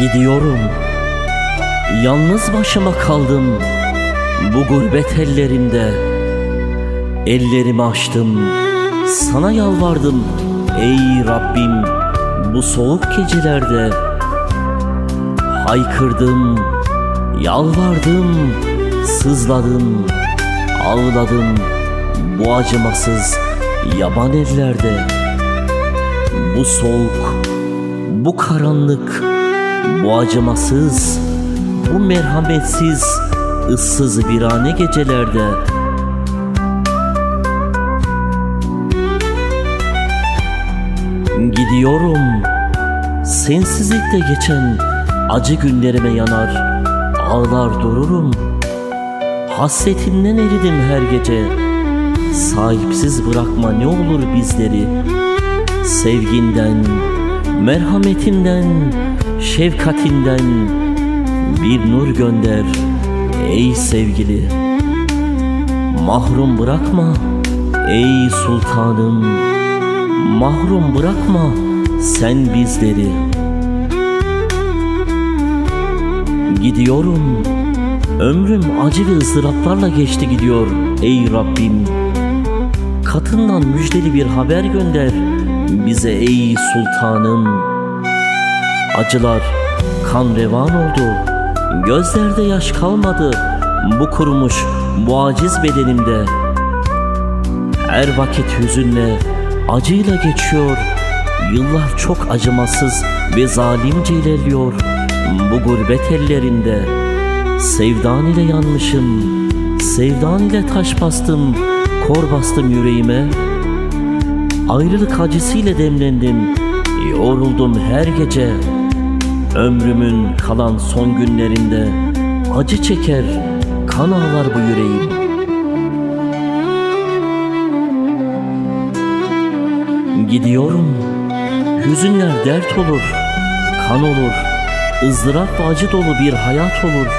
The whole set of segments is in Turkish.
Gidiyorum. Yalnız başıma kaldım bu gurbet ellerinde. Ellerimi açtım, sana yalvardım ey Rabbim bu soğuk gecelerde. Haykırdım, yalvardım, sızladım, ağladım bu acımasız yaban ellerde. Bu soğuk, bu karanlık, bu acımasız, bu merhametsiz, ıssız virane gecelerde Gidiyorum, sensizlikte geçen acı günlerime yanar, ağlar dururum. Hasretinden eridim her gece, sahipsiz bırakma ne olur bizleri. Sevginden, merhametinden, şefkatinden bir nur gönder ey sevgili. Mahrum bırakma ey sultanım. Mahrum bırakma sen bizleri. Gidiyorum. Ömrüm acı ve ızdıraplarla geçti gidiyor ey Rabbim. Katından müjdeli bir haber gönder bize ey sultanım. Acılar kan revan oldu. Gözlerde yaş kalmadı. Bu kurumuş bu aciz bedenimde. Her vakit hüzünle, acıyla geçiyor. Yıllar çok acımasız ve zalimce ilerliyor. Bu gurbet ellerinde. Sevdan ile yanmışım. Sevdan ile taş bastım. Kor bastım yüreğime. Ayrılık acısıyla demlendim. Yoruldum her gece. Ömrümün kalan son günlerinde acı çeker, kan ağlar bu yüreğim. Gidiyorum, hüzünler dert olur, kan olur, ızdırap ve acı dolu bir hayat olur.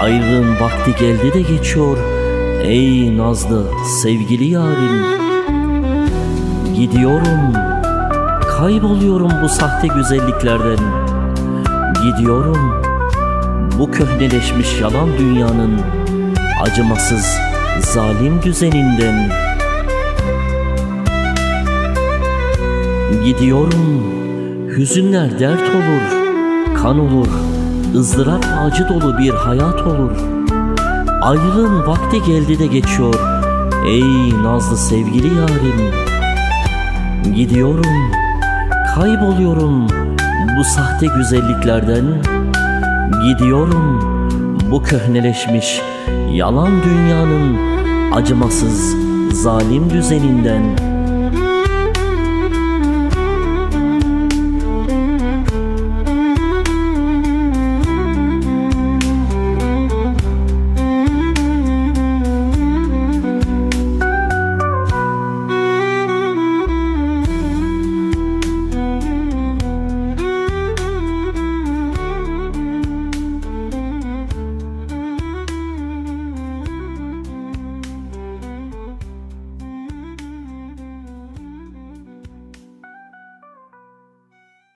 Ayrılığın vakti geldi de geçiyor, ey nazlı sevgili yarim. Gidiyorum, kayboluyorum bu sahte güzelliklerden. Gidiyorum, bu köhneleşmiş yalan dünyanın acımasız zalim düzeninden. Gidiyorum, hüzünler dert olur, kan olur, ızdırap acı dolu bir hayat olur. Ayrılığın vakti geldi de geçiyor, ey nazlı sevgili yarim. Gidiyorum, kayboluyorum bu sahte güzelliklerden. Gidiyorum bu köhneleşmiş yalan dünyanın acımasız zalim düzeninden.